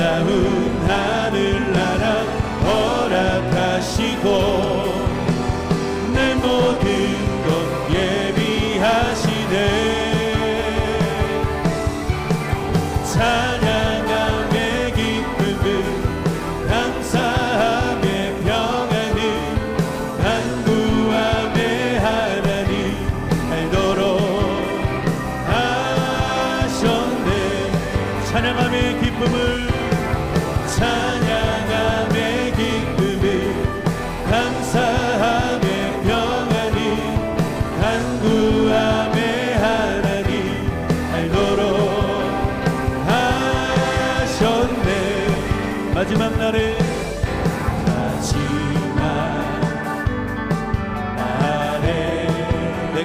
아름다운 하늘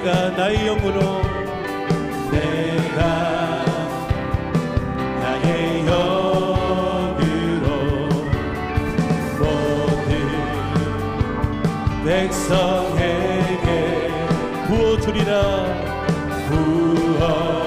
내가 나의 영으로 내가 나의 영으로 모든 백성에게 부어주리라 부어.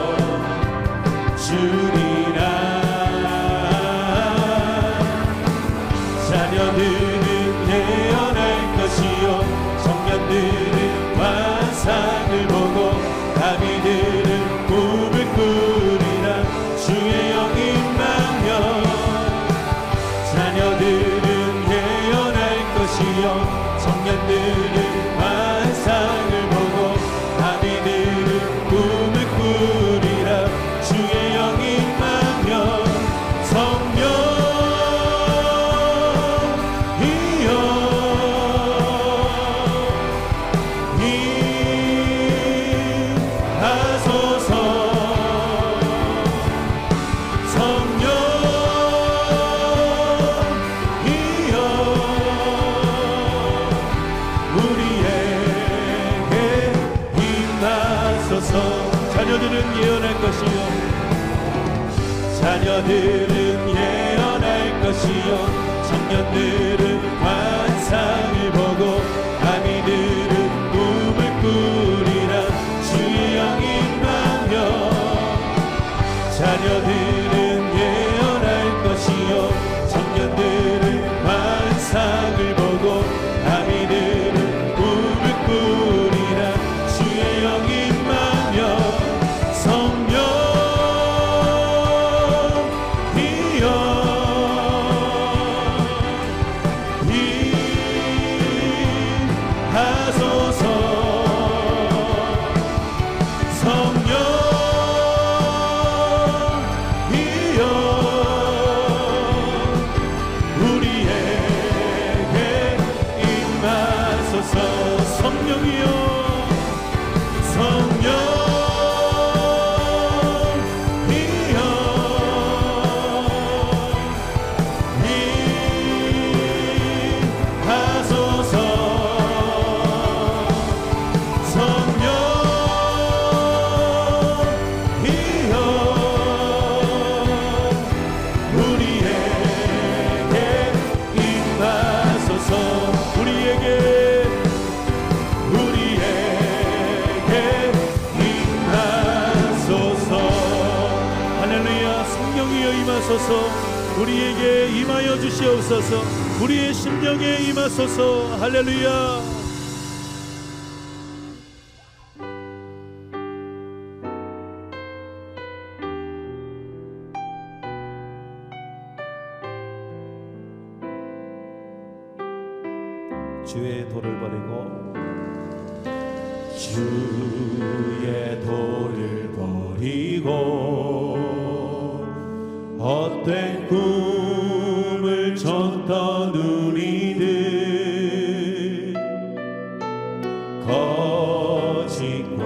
자들은 예언할 것이요. 청년들은 주께서 우리에게 임하여 주시옵소서. 우리의 심령에 임하소서. 할렐루야. 주의 돌을 버리고 주의 돌을 버리고 헛된 꿈을 쫓던 우리들. 거짓과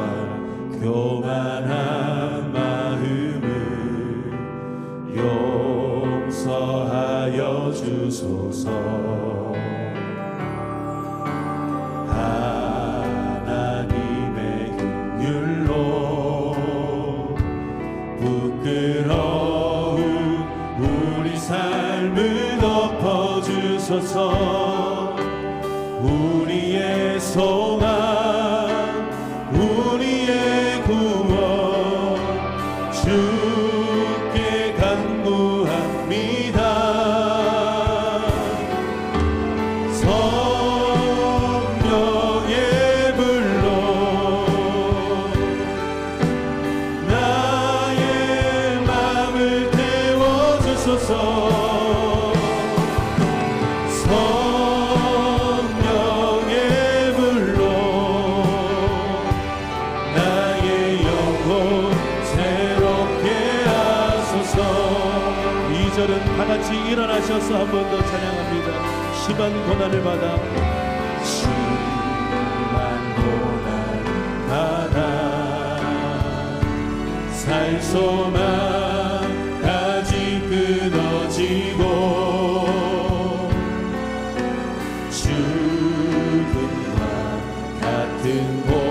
교만한 마음을 용서하여 주소서 덮어주소서. 우리의 소망 우리의 구원 주께 간구합니다. 성령의 불로 나의 마음을 태워주소서 다같이 일어나셔서 한 번 더 찬양합니다. 심한 고난을 받아 심한 고난을 받아 살 소망 까지 끊어지고 죽음과 같은 고